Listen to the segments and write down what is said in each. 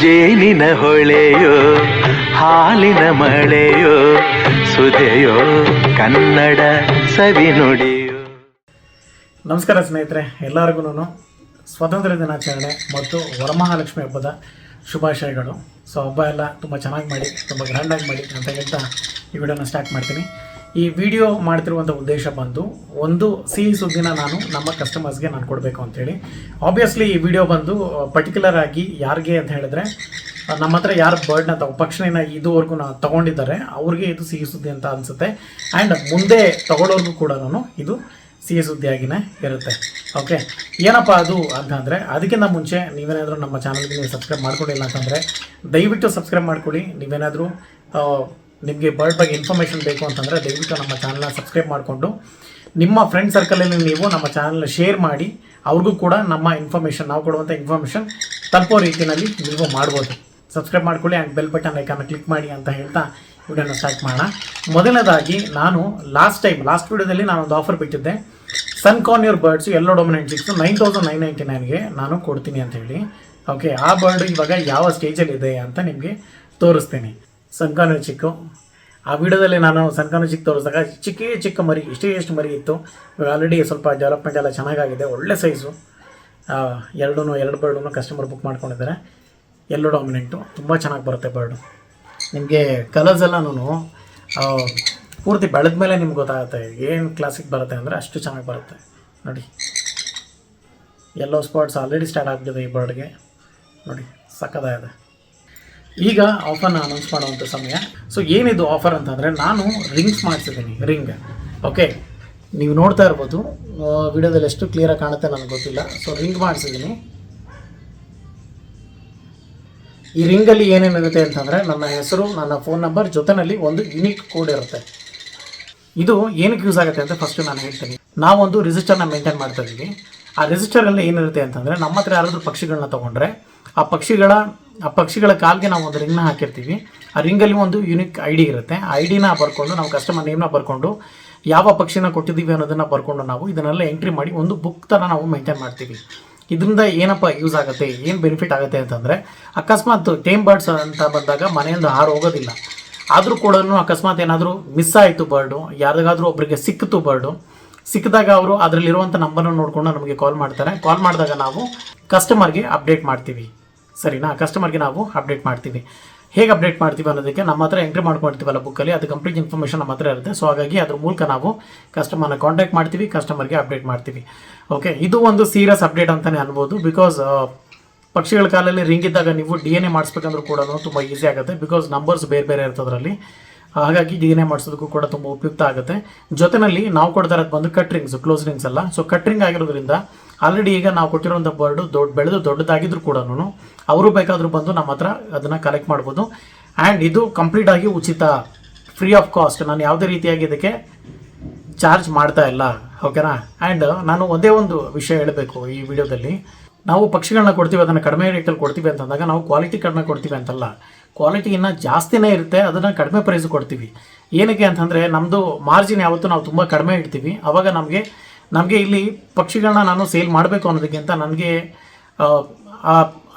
ಜೇನಿನ ಹೊಳೆಯೋ, ಹಾಲಿನ ಮಳೆಯೋ, ಸುದೆಯೋ, ಕನ್ನಡ ಸವಿನುಡಿಯೋ ನಮಸ್ಕಾರ ಸ್ನೇಹಿತರೆ ಎಲ್ಲರಿಗೂ ಸ್ವಾತಂತ್ರ್ಯ ದಿನಾಚರಣೆ ಮತ್ತು ವರಮಹಾಲಕ್ಷ್ಮಿ ಹಬ್ಬದ ಶುಭಾಶಯಗಳು. ಸೊ ಹಬ್ಬ ಎಲ್ಲ ತುಂಬ ಚೆನ್ನಾಗಿ ಮಾಡಿ, ತುಂಬ ಗ್ರ್ಯಾಂಡಾಗಿ ಮಾಡಿ ಅಂತ ಹೇಳ್ತಾ ಈ ವಿಡಿಯೋನ ಸ್ಟಾರ್ಟ್ ಮಾಡ್ತೀನಿ. ಈ ವಿಡಿಯೋ ಮಾಡ್ತಿರುವಂಥ ಉದ್ದೇಶ ಬಂದು ಒಂದು ಸಿಹಿ ಸುದ್ದಿನ ನಾನು ನಮ್ಮ ಕಸ್ಟಮರ್ಸ್ಗೆ ನಾನು ಕೊಡಬೇಕು ಅಂತೇಳಿ. ಆಬ್ವಿಯಸ್ಲಿ ಈ ವಿಡಿಯೋ ಬಂದು ಪರ್ಟಿಕ್ಯುಲರ್ ಆಗಿ ಯಾರಿಗೆ ಅಂತ ಹೇಳಿದ್ರೆ ನಮ್ಮ ಹತ್ರ ಯಾರು ಬರ್ಡ್ನ ತಗೋ ಪಕ್ಷಿನ ಇದುವರೆಗೂ ನಾವು ತಗೊಂಡಿದ್ದಾರೆ, ಅವ್ರಿಗೆ ಇದು ಸಿಹಿ ಸುದ್ದಿ ಅಂತ ಅನಿಸುತ್ತೆ. ಆ್ಯಂಡ್ ಮುಂದೆ ತಗೊಳ್ಳೋರ್ಗೂ ಕೂಡ ನಾನು ಇದು ಸಿಹಿ ಸುದ್ದಿಯಾಗಿನೇ ಇರುತ್ತೆ. ಓಕೆ ಏನಪ್ಪ ಅದು ಅಂತಂದರೆ ಅದಕ್ಕಿಂತ ಮುಂಚೆ ನೀವೇನಾದರೂ ನಮ್ಮ ಚಾನಲ್ಗೆ ನೀವು ಸಬ್ಸ್ಕ್ರೈಬ್ ಮಾಡ್ಕೊಂಡಿಲ್ಲ ಅಂತಂದರೆ ದಯವಿಟ್ಟು ಸಬ್ಸ್ಕ್ರೈಬ್ ಮಾಡ್ಕೊಳ್ಳಿ. ನೀವೇನಾದರೂ ನಿಮಗೆ ಬರ್ಡ್ ಬಗ್ಗೆ ಇನ್ಫಾರ್ಮೇಷನ್ ಬೇಕು ಅಂತಂದರೆ ದಯವಿಟ್ಟು ನಮ್ಮ ಚಾನಲ್ನ ಸಬ್ಸ್ಕ್ರೈಬ್ ಮಾಡಿಕೊಂಡು, ನಿಮ್ಮ ಫ್ರೆಂಡ್ ಸರ್ಕಲಲ್ಲಿ ನೀವು ನಮ್ಮ ಚಾನಲ್ನ ಶೇರ್ ಮಾಡಿ, ಅವ್ರಿಗೂ ಕೂಡ ನಮ್ಮ ಇನ್ಫಾರ್ಮೇಷನ್ ನಾವು ಕೊಡುವಂಥ ಇನ್ಫಾರ್ಮೇಷನ್ ತಲುಪೋ ರೀತಿಯಲ್ಲಿ ನೀವು ಮಾಡ್ಬೋದು. ಸಬ್ಸ್ಕ್ರೈಬ್ ಮಾಡ್ಕೊಳ್ಳಿ ಆ್ಯಂಡ್ ಬೆಲ್ ಬಟನ್ ಐಕಾನ ಕ್ಲಿಕ್ ಮಾಡಿ ಅಂತ ಹೇಳ್ತಾ ವಿಡಿಯೋನ ಸ್ಟಾರ್ಟ್ ಮಾಡೋಣ. ಮೊದಲನೇದಾಗಿ ನಾನು ಲಾಸ್ಟ್ ಟೈಮ್ ಲಾಸ್ಟ್ ವೀಡಿಯೋದಲ್ಲಿ ಒಂದು ಆಫರ್ ಬಿಟ್ಟಿದ್ದೆ. Sun conure birds yellow dominant six nine thousand nine ninety ನೈನ್ಗೆ ನಾನು ಕೊಡ್ತೀನಿ ಅಂತ ಹೇಳಿ. ಓಕೆ ಆ ಬರ್ಡ್ ಇವಾಗ ಯಾವ ಸ್ಟೇಜಲ್ಲಿ ಇದೆ ಅಂತ ನಿಮಗೆ ತೋರಿಸ್ತೀನಿ. ಸನ್ಕಾರ್ನಿಯರ್ ಚಿಕ್ಕು. ಆ ವಿಡಿಯೋದಲ್ಲಿ ನಾನು ಸನ್ಕಾರ್ನಿಯರ್ ಚಿಕ್ಕ ತೋರಿಸಿದಾಗ ಚಿಕ್ಕೇ ಚಿಕ್ಕ ಮರಿ, ಇಷ್ಟೇ ಎಷ್ಟು ಮರಿ ಇತ್ತು. ಇವಾಗ ಆಲ್ರೆಡಿ ಸ್ವಲ್ಪ ಡೆವಲಪ್ಮೆಂಟ್ ಎಲ್ಲ ಚೆನ್ನಾಗಾಗಿದೆ, ಒಳ್ಳೆ ಸೈಜು ಎರಡೂ ಎರಡು ಬರ್ಡೂ ಕಸ್ಟಮರ್ ಬುಕ್ ಮಾಡ್ಕೊಂಡಿದ್ದಾರೆ. ಎಲ್ಲೋ ಡಾಮಿನೆಂಟು ತುಂಬ ಚೆನ್ನಾಗಿ ಬರುತ್ತೆ ಬರ್ಡು ನಿಮಗೆ ಕಲರ್ಸ್ ಎಲ್ಲನೂ ಪೂರ್ತಿ ಬೆಳೆದ ಮೇಲೆ ನಿಮ್ಗೆ ಗೊತ್ತಾಗುತ್ತೆ ಏನು ಕ್ಲಾಸಿಕ್ ಬರುತ್ತೆ ಅಂದರೆ ಅಷ್ಟು ಚೆನ್ನಾಗಿ ಬರುತ್ತೆ. ನೋಡಿ. ಎಲ್ಲೋ ಸ್ಪಾಟ್ಸ್ ಆಲ್ರೆಡಿ ಸ್ಟಾರ್ಟ್ ಆಗ್ಬಿಟ್ಟಿದೆ ಈ ಬರ್ಡ್ಗೆ ನೋಡಿ ಸಕ್ಕದಾಗಿದೆ ಈಗ ಆಫರ್ನ ಅನೌನ್ಸ್ ಮಾಡುವಂಥ ಸಮಯ. ಸೊ ಏನಿದು ಆಫರ್ ಅಂತಂದರೆ ನಾನು ರಿಂಗ್ಸ್ ಮಾಡಿಸಿದ್ದೀನಿ ರಿಂಗ್ ಓಕೆ ನೀವು ನೋಡ್ತಾ ಇರ್ಬೋದು. ವಿಡಿಯೋದಲ್ಲಿ ಎಷ್ಟು ಕ್ಲಿಯರಾಗಿ ಕಾಣುತ್ತೆ ನನಗೆ ಗೊತ್ತಿಲ್ಲ. ಸೊ ರಿಂಗ್ ಮಾಡಿಸಿದ್ದೀನಿ. ಈ ರಿಂಗಲ್ಲಿ ಏನೇನಿರುತ್ತೆ ಅಂತಂದರೆ ನನ್ನ ಹೆಸರು, ನನ್ನ ಫೋನ್ ನಂಬರ್ ಜೊತೆನಲ್ಲಿ ಒಂದು ಯುನಿಕ್ ಕೋಡ್ ಇರುತ್ತೆ. ಇದು ಏನಕ್ಕೆ ಯೂಸ್ ಆಗುತ್ತೆ ಅಂತ ಫಸ್ಟ್ ನಾನು ಹೇಳ್ತೀನಿ. ನಾವೊಂದು ರಿಜಿಸ್ಟರ್ನ ಮೇಂಟೈನ್ ಮಾಡ್ತಾ ಇದ್ದೀವಿ. ಆ ರಿಜಿಸ್ಟರಲ್ಲಿ ಏನಿರುತ್ತೆ ಅಂತಂದರೆ ನಮ್ಮ ಹತ್ರ ಯಾರಾದರೂ ಪಕ್ಷಿಗಳನ್ನ ತೊಗೊಂಡ್ರೆ, ಆ ಪಕ್ಷಿಗಳ ಆ ಪಕ್ಷಿಗಳ ಕಾಲ್ಗೆ ನಾವು ಒಂದು ರಿಂಗ್ನ ಹಾಕಿರ್ತೀವಿ. ಆ ರಿಂಗಲ್ಲಿ ಒಂದು ಯುನಿಕ್ ಐ ಡಿ ಇರುತ್ತೆ. ಐ ಡಿನ ಬರ್ಕೊಂಡು ನಾವು ಕಸ್ಟಮರ್ ನೇಮ್ನ ಬರ್ಕೊಂಡು ಯಾವ ಪಕ್ಷಿನ ಕೊಟ್ಟಿದ್ದೀವಿ ಅನ್ನೋದನ್ನು ಬರ್ಕೊಂಡು ನಾವು ಇದನ್ನೆಲ್ಲ ಎಂಟ್ರಿ ಮಾಡಿ ಒಂದು ಬುಕ್ ಥರ ನಾವು ಮೇಂಟೈನ್ ಮಾಡ್ತೀವಿ. ಇದರಿಂದ ಏನಪ್ಪ ಯೂಸ್ ಆಗುತ್ತೆ, ಏನು ಬೆನಿಫಿಟ್ ಆಗುತ್ತೆ ಅಂತಂದರೆ ಅಕಸ್ಮಾತ್ ಟೇಮ್ ಬರ್ಡ್ಸ್ ಅಂತ ಬಂದಾಗ ಮನೆಯಿಂದ ಹಾರು ಹೋಗೋದಿಲ್ಲ. ಆದರೂ ಕೂಡ ಅಕಸ್ಮಾತ್ ಏನಾದರೂ ಮಿಸ್ ಆಯಿತು ಬರ್ಡು ಯಾರಿಗಾದರೂ ಒಬ್ಬರಿಗೆ ಸಿಕ್ಕಿತು ಬರ್ಡು ಸಿಕ್ಕಿದಾಗ ಅವರು ಅದರಲ್ಲಿರುವಂಥ ನಂಬರ್ನ ನೋಡಿಕೊಂಡು ನಮಗೆ ಕಾಲ್ ಮಾಡ್ತಾರೆ. ಕಾಲ್ ಮಾಡಿದಾಗ ನಾವು ಕಸ್ಟಮರ್ಗೆ ಅಪ್ಡೇಟ್ ಮಾಡ್ತೀವಿ. ಸರಿನಾ? ಕಸ್ಟಮರ್ಗೆ ನಾವು ಅಪ್ಡೇಟ್ ಮಾಡ್ತೀವಿ. ಹೇಗೆ ಅಪ್ಡೇಟ್ ಮಾಡ್ತೀವಿ ಅನ್ನೋದಕ್ಕೆ ನಮ್ಮ ಹತ್ರ ಎಂಟ್ರಿ ಮಾಡ್ಕೊಳ್ತೀವಲ್ಲ ಬುಕ್ಕಲ್ಲಿ ಅದು ಕಂಪ್ಲೀಟ್ ಇನ್ಫಾರ್ಮೇಷನ್ ನಮ್ಮ ಹತ್ರ ಇರುತ್ತೆ. ಸೊ ಹಾಗಾಗಿ ಅದ್ರ ಮೂಲಕ ನಾವು ಕಸ್ಟಮರ್ನ ಕಾಂಟ್ಯಾಕ್ಟ್ ಮಾಡ್ತೀವಿ ಕಸ್ಟಮರ್ಗೆ ಅಪ್ಡೇಟ್ ಮಾಡ್ತೀವಿ. ಓಕೆ ಇದು ಒಂದು ಸೀರಿಯಸ್ ಅಪ್ಡೇಟ್ ಅಂತಲೇ ಅನ್ಬೋದು. ಬಿಕಾಸ್ ಪಕ್ಷಿಗಳ ಕಾಲಲ್ಲಿ ರಿಂಗ್ ಇದ್ದಾಗ ನೀವು ಡಿ ಎನ್ ಎ ಮಾಡಿಸ್ಬೇಕಂದ್ರೂ ಕೂಡ ತುಂಬ ಈಸಿ ಆಗುತ್ತೆ. ಬಿಕಾಸ್ ನಂಬರ್ಸ್ ಬೇರೆ ಬೇರೆ ಇರ್ತದ್ರಲ್ಲಿ. ಹಾಗಾಗಿ ಡಿ ಎನ್ ಎ ಮಾಡಿಸೋದಕ್ಕೂ ಕೂಡ ತುಂಬ ಉಪಯುಕ್ತ ಆಗುತ್ತೆ. ಜೊತೆನಲ್ಲಿ ನಾವು ಕೊಡ್ತಾ ಇರೋದು ಬಂದು ಕಟ್ ರಿಂಗ್ಸ್ ಕ್ಲೋಸ್ ರಿಂಗ್ಸ್ ಅಲ್ಲ. ಸೊ ಕಟ್ ರಿಂಗ್ ಆಗಿರೋದ್ರಿಂದ ಆಲ್ರೆಡಿ ಈಗ ನಾವು ಕೊಟ್ಟಿರೋಂಥ ಬರ್ಡು ದೊಡ್ಡ ಬೆಳೆದು ದೊಡ್ಡದಾಗಿದ್ರು ಕೂಡ ಅವರು ಬೇಕಾದರೂ ಬಂದು ನಮ್ಮ ಹತ್ರ ಅದನ್ನು ಕಲೆಕ್ಟ್ ಮಾಡ್ಬೋದು. ಆ್ಯಂಡ್ ಇದು ಕಂಪ್ಲೀಟ್ ಆಗಿ ಉಚಿತ ಫ್ರೀ ಆಫ್ ಕಾಸ್ಟ್ ನಾನು ಯಾವುದೇ ರೀತಿಯಾಗಿ ಇದಕ್ಕೆ ಚಾರ್ಜ್ ಮಾಡ್ತಾ ಇಲ್ಲ. ಓಕೆನಾ ಆ್ಯಂಡ್ ನಾನು ಒಂದೇ ಒಂದು ವಿಷಯ ಹೇಳಬೇಕು ಈ ವಿಡಿಯೋದಲ್ಲಿ ನಾವು ಪಕ್ಷಿಗಳನ್ನ ಕೊಡ್ತೀವಿ, ಅದನ್ನು ಕಡಿಮೆ ರೇಟಲ್ಲಿ ಕೊಡ್ತೀವಿ ಅಂತಂದಾಗ ನಾವು ಕ್ವಾಲಿಟಿ ಕಡಿಮೆ ಕೊಡ್ತೀವಿ ಅಂತಲ್ಲ. ಕ್ವಾಲಿಟಿ ಇನ್ನೂ ಜಾಸ್ತಿನೇ ಇರುತ್ತೆ, ಅದನ್ನು ಕಡಿಮೆ ಪ್ರೈಸ್ ಕೊಡ್ತೀವಿ. ಏನಕ್ಕೆ ಅಂತಂದರೆ ನಮ್ಮದು ಮಾರ್ಜಿನ್ ಯಾವತ್ತೂ ನಾವು ತುಂಬ ಕಡಿಮೆ ಇಡ್ತೀವಿ. ಆವಾಗ ನಮಗೆ ನಮಗೆ ಇಲ್ಲಿ ಪಕ್ಷಿಗಳನ್ನ ನಾನು ಸೇಲ್ ಮಾಡಬೇಕು ಅನ್ನೋದಕ್ಕಿಂತ ನನಗೆ,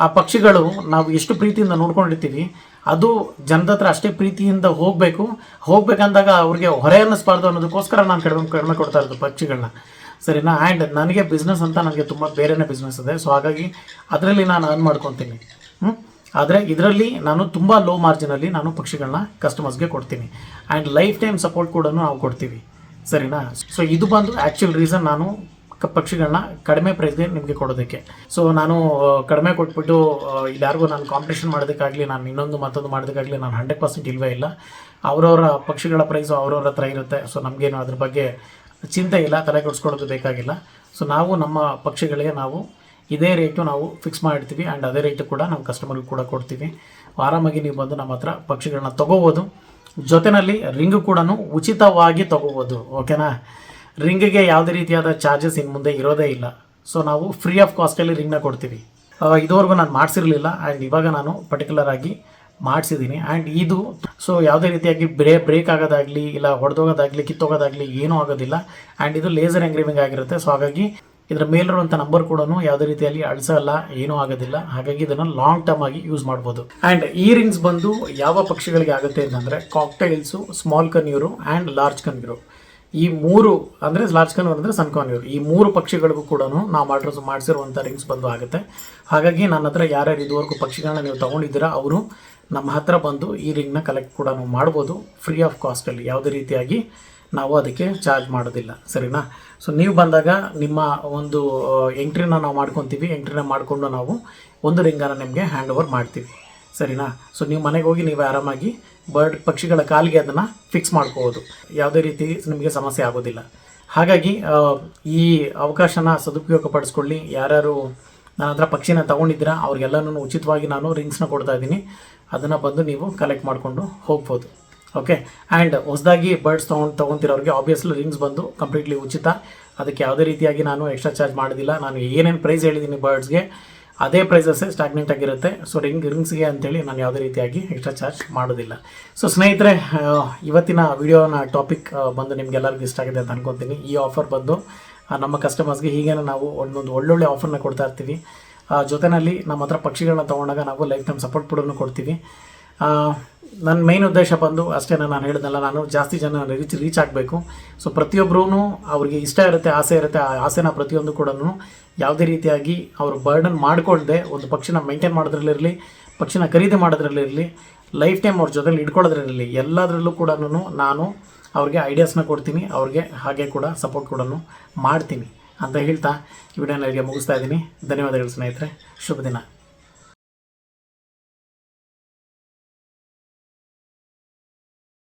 ಆ ಪಕ್ಷಿಗಳು ನಾವು ಎಷ್ಟು ಪ್ರೀತಿಯಿಂದ ನೋಡ್ಕೊಂಡಿರ್ತೀವಿ, ಅದು ಜನದ ಹತ್ರ ಅಷ್ಟೇ ಪ್ರೀತಿಯಿಂದ ಹೋಗಬೇಕು. ಹೋಗ್ಬೇಕಂದಾಗ ಅವ್ರಿಗೆ ಹೊರೆ ಅನ್ನಿಸ್ಬಾರ್ದು ಅನ್ನೋದಕ್ಕೋಸ್ಕರ ನಾನು ಕಡಿಮೆ ಕಡಿಮೆ ಕೊಡ್ತಾ ಇರೋದು ಪಕ್ಷಿಗಳನ್ನ ಸರಿನಾ? ಆ್ಯಂಡ್ ನನಗೆ ಬಿಸ್ನೆಸ್ ಅಂತ ನನಗೆ ತುಂಬ ಬೇರೆನೇ ಬಿಸ್ನೆಸ್ ಇದೆ. ಸೊ ಹಾಗಾಗಿ ಅದರಲ್ಲಿ ನಾನು ಅರ್ನ್ ಮಾಡ್ಕೊತೀನಿ. ಹ್ಞೂ ಆದರೆ ಇದರಲ್ಲಿ ನಾನು ತುಂಬ ಲೋ ಮಾರ್ಜಿನಲ್ಲಿ ನಾನು ಪಕ್ಷಿಗಳನ್ನ ಕಸ್ಟಮರ್ಸ್ಗೆ ಕೊಡ್ತೀನಿ. ಆ್ಯಂಡ್ ಲೈಫ್ ಟೈಮ್ ಸಪೋರ್ಟ್ ಕೂಡ ನಾವು ಕೊಡ್ತೀವಿ. ಸರಿನಾ? ಸೊ ಇದು ಬಂದು ಆ್ಯಕ್ಚುಲ್ ರೀಸನ್ ನಾನು ಪಕ್ಷಿಗಳನ್ನ ಕಡಿಮೆ ಪ್ರೈಸ್ಗೆ ನಿಮಗೆ ಕೊಡೋದಕ್ಕೆ. ಸೊ ನಾನು ಕಡಿಮೆ ಕೊಟ್ಬಿಟ್ಟು ಯಾರಿಗೂ ನಾನು ಕಾಂಪಿಟೇಷನ್ ಮಾಡೋದಕ್ಕಾಗಲಿ, ನಾನು ಇನ್ನೊಂದು ಮತ್ತೊಂದು ಮಾಡೋದಕ್ಕಾಗಲಿ ನಾನು ಹಂಡ್ರೆಡ್ ಪರ್ಸೆಂಟ್ ಇಲ್ವೇ ಇಲ್ಲ. ಅವರವರ ಪಕ್ಷಿಗಳ ಪ್ರೈಸು ಅವ್ರವ್ರ ಹತ್ರ ಇರುತ್ತೆ. ಸೊ ನಮಗೇನು ಅದ್ರ ಬಗ್ಗೆ ಚಿಂತೆ ಇಲ್ಲ, ತಲೆ ಕೆಡಿಸ್ಕೊಳ್ಳೋದು ಬೇಕಾಗಿಲ್ಲ. ಸೊ ನಾವು ನಮ್ಮ ಪಕ್ಷಿಗಳಿಗೆ ನಾವು ಇದೇ ರೇಟು ನಾವು ಫಿಕ್ಸ್ ಮಾಡಿರ್ತೀವಿ ಆ್ಯಂಡ್ ಅದೇ ರೇಟು ಕೂಡ ನಮ್ಮ ಕಸ್ಟಮರ್ಗೆ ಕೂಡ ಕೊಡ್ತೀವಿ. ಆರಾಮಾಗಿ ನೀವು ಬಂದು ನಮ್ಮ ಹತ್ರ ಪಕ್ಷಿಗಳನ್ನ ತೊಗೋಬೋದು. ಜೊತೆಯಲ್ಲಿ ರಿಂಗ್ ಕೂಡ ಉಚಿತವಾಗಿ ತೊಗೋಬೋದು ಓಕೆನಾ ರಿಂಗಿಗೆ ಯಾವುದೇ ರೀತಿಯಾದ ಚಾರ್ಜಸ್ ಇನ್ನು ಮುಂದೆ ಇರೋದೇ ಇಲ್ಲ. ಸೊ ನಾವು ಫ್ರೀ ಆಫ್ ಕಾಸ್ಟಲ್ಲಿ ರಿಂಗ್ನ ಕೊಡ್ತೀವಿ. ಇದುವರೆಗೂ ನಾನು ಮಾಡಿಸಿರಲಿಲ್ಲ ಆ್ಯಂಡ್ ಇವಾಗ ನಾನು ಪರ್ಟಿಕ್ಯುಲರ್ ಆಗಿ ಮಾಡಿಸಿದ್ದೀನಿ ಆ್ಯಂಡ್ ಇದು ಸೊ ಯಾವುದೇ ರೀತಿಯಾಗಿ ಬ್ರೇ ಬ್ರೇಕ್ ಆಗೋದಾಗಲಿ, ಇಲ್ಲ ಹೊಡೆದೋಗೋದಾಗಲಿ, ಕಿತ್ತೋಗೋದಾಗಲಿ ಏನೂ ಆಗೋದಿಲ್ಲ. ಆ್ಯಂಡ್ ಇದು ಲೇಸರ್ ಎಂಗ್ರೇವಿಂಗ್ ಆಗಿರುತ್ತೆ. ಸೊ ಹಾಗಾಗಿ ಇದರ ಮೇಲಿರುವಂಥ ನಂಬರ್ ಕೂಡ ಯಾವುದೇ ರೀತಿಯಲ್ಲಿ ಅಳಿಸಲ್ಲ, ಏನೂ ಆಗೋದಿಲ್ಲ. ಹಾಗಾಗಿ ಇದನ್ನು ಲಾಂಗ್ ಟರ್ಮ್ ಆಗಿ ಯೂಸ್ ಮಾಡ್ಬೋದು. ಆ್ಯಂಡ್ ಈ ರಿಂಗ್ಸ್ ಬಂದು ಯಾವ ಪಕ್ಷಿಗಳಿಗೆ ಆಗುತ್ತೆ ಅಂತಂದರೆ cockatiels small conure and large conure ಈ ಮೂರು ಅಂದರೆ ಲಾರ್ಜ್ ಕನ್ಯೂರ್ ಅಂದರೆ ಸನ್ ಕನ್ಯೂರು ಈ ಮೂರು ಪಕ್ಷಿಗಳಿಗೂ ಕೂಡ ನಾವು ಮಾಡಿರೋ ಮಾಡಿಸಿರುವಂಥ ರಿಂಗ್ಸ್ ಬಂದು ಆಗುತ್ತೆ. ಹಾಗಾಗಿ ನನ್ನ ಹತ್ರ ಯಾರ್ಯಾರು ಇದುವರೆಗೂ ಪಕ್ಷಿಗಳನ್ನ ನೀವು ತೊಗೊಂಡಿದ್ದೀರಾ, ಅವರು ನಮ್ಮ ಹತ್ರ ಬಂದು ಈ ರಿಂಗ್ನ ಕಲೆಕ್ಟ್ ಕೂಡ ಮಾಡ್ಬೋದು. ಫ್ರೀ ಆಫ್ ಕಾಸ್ಟಲ್ಲಿ ಯಾವುದೇ ರೀತಿಯಾಗಿ ನಾವು ಅದಕ್ಕೆ ಚಾರ್ಜ್ ಮಾಡೋದಿಲ್ಲ, ಸರಿನಾ? ಸೊ ನೀವು ಬಂದಾಗ ನಿಮ್ಮ ಒಂದು ಎಂಟ್ರಿನ ನಾವು ಮಾಡ್ಕೊತೀವಿ ಎಂಟ್ರಿನ ಮಾಡಿಕೊಂಡು ನಾವು ಒಂದು ರಿಂಗನ್ನು ನಿಮಗೆ ಹ್ಯಾಂಡ್ ಓವರ್ ಮಾಡ್ತೀವಿ, ಸರಿನಾ? ಸೊ ನೀವು ಮನೆಗೆ ಹೋಗಿ ನೀವು ಆರಾಮಾಗಿ ಬರ್ಡ್ ಪಕ್ಷಿಗಳ ಕಾಲಿಗೆ ಅದನ್ನು ಫಿಕ್ಸ್ ಮಾಡ್ಕೋಬೋದು. ಯಾವುದೇ ರೀತಿ ನಿಮಗೆ ಸಮಸ್ಯೆ ಆಗೋದಿಲ್ಲ. ಹಾಗಾಗಿ ಈ ಅವಕಾಶನ ಸದುಪಯೋಗ ಪಡಿಸ್ಕೊಳ್ಳಿ. ಯಾರ್ಯಾರು ನನ್ನ ಹತ್ರ ಪಕ್ಷಿನ ತೊಗೊಂಡಿದ್ದೀರಾ, ಅವ್ರಿಗೆಲ್ಲನೂ ಉಚಿತವಾಗಿ ನಾನು ರಿಂಗ್ಸ್ನ ಕೊಡ್ತಾ ಇದ್ದೀನಿ. ಅದನ್ನು ಬಂದು ನೀವು ಕಲೆಕ್ಟ್ ಮಾಡಿಕೊಂಡು ಹೋಗ್ಬೋದು. ಓಕೆ ಆ್ಯಂಡ್ ಹೊಸದಾಗಿ ಬರ್ಡ್ಸ್ ತೊಗೊಂಡು, ತೊಗೊತಿರೋರಿಗೆ ಆಬ್ವಿಯಸ್ಲಿ ರಿಂಗ್ಸ್ ಬಂದು ಕಂಪ್ಲೀಟ್ಲಿ ಉಚಿತ. ಅದಕ್ಕೆ ಯಾವುದೇ ರೀತಿಯಾಗಿ ನಾನು ಎಕ್ಸ್ಟ್ರಾ ಚಾರ್ಜ್ ಮಾಡೋದಿಲ್ಲ. ನಾನು ಏನೇನು ಪ್ರೈಸ್ ಹೇಳಿದ್ದೀನಿ ಬರ್ಡ್ಸ್ಗೆ ಅದೇ ಪ್ರೈಸಸ್ಸೇ ಸ್ಟಾಗ್ನೆಂಟ್ ಆಗಿರುತ್ತೆ. ಸೊ ರಿಂಗ್ ರಿಂಗ್ಸ್ಗೆ ಅಂತೇಳಿ ನಾನು ಯಾವುದೇ ರೀತಿಯಾಗಿ ಎಕ್ಸ್ಟ್ರಾ ಚಾರ್ಜ್ ಮಾಡೋದಿಲ್ಲ. ಸೊ ಸ್ನೇಹಿತರೆ ಇವತ್ತಿನ ವಿಡಿಯೋನ ಟಾಪಿಕ್ ಬಂದು ನಿಮ್ಗೆಲ್ಲರಿಗೂ ಇಷ್ಟ ಆಗಿದೆ ಅಂತ ಅನ್ಕೊತೀನಿ. ಈ ಆಫರ್ ಬಂದು ನಮ್ಮ ಕಸ್ಟಮರ್ಸ್ಗೆ ಹೀಗೇನೆ ನಾವು ಒಂದೊಂದು ಒಳ್ಳೊಳ್ಳೆ ಆಫರ್ನ ಕೊಡ್ತಾ ಇರ್ತೀವಿ. ಜೊತೆಯಲ್ಲಿ ನಮ್ಮ ಹತ್ರ ಪಕ್ಷಿಗಳನ್ನ ತೊಗೊಂಡಾಗ ನಾವು ಲೈಫ್ ಟೈಮ್ ಸಪೋರ್ಟ್ ಕೂಡ ಕೊಡ್ತೀವಿ. ನನ್ನ ಮೇನ್ ಉದ್ದೇಶ ಬಂದು ಅಷ್ಟೇ ನಾನು ಹೇಳಿದ್ನಲ್ಲ, ನಾನು ಜಾಸ್ತಿ ಜನ ರೀಚ್ ರೀಚ್ ಆಗಬೇಕು. ಸೊ ಪ್ರತಿಯೊಬ್ಬರೂ ಅವ್ರಿಗೆ ಇಷ್ಟ ಇರುತ್ತೆ, ಆಸೆ ಇರುತ್ತೆ, ಆ ಆಸೆನ ಪ್ರತಿಯೊಂದು ಕೂಡ ಯಾವುದೇ ರೀತಿಯಾಗಿ ಅವರು ಬರ್ಡನ್ ಮಾಡಿಕೊಳ್ಳದೆ ಒಂದು ಪಕ್ಷಿನ ಮೇಂಟೈನ್ ಮಾಡೋದ್ರಲ್ಲಿರಲಿ, ಪಕ್ಷಿನ ಖರೀದಿ ಮಾಡೋದ್ರಲ್ಲಿರಲಿ ಲೈಫ್ ಟೈಮ್ ಅವ್ರ ಜೊತೆಲಿ ಇಟ್ಕೊಳ್ಳೋದ್ರಲ್ಲಿರಲಿ ಎಲ್ಲದರಲ್ಲೂ ಕೂಡ ನಾನು ಅವ್ರಿಗೆ ಐಡಿಯಾಸ್ನ ಕೊಡ್ತೀನಿ, ಅವ್ರಿಗೆ ಹಾಗೆ ಕೂಡ ಸಪೋರ್ಟ್ ಕೂಡ ಮಾಡ್ತೀನಿ ಅಂತ ಹೇಳ್ತಾ ಈ ವಿಡಿಯೋನ ಮುಗಿಸ್ತಾ ಇದ್ದೀನಿ. ಧನ್ಯವಾದಗಳು ಸ್ನೇಹಿತರೆ. ಶುಭ ದಿನ.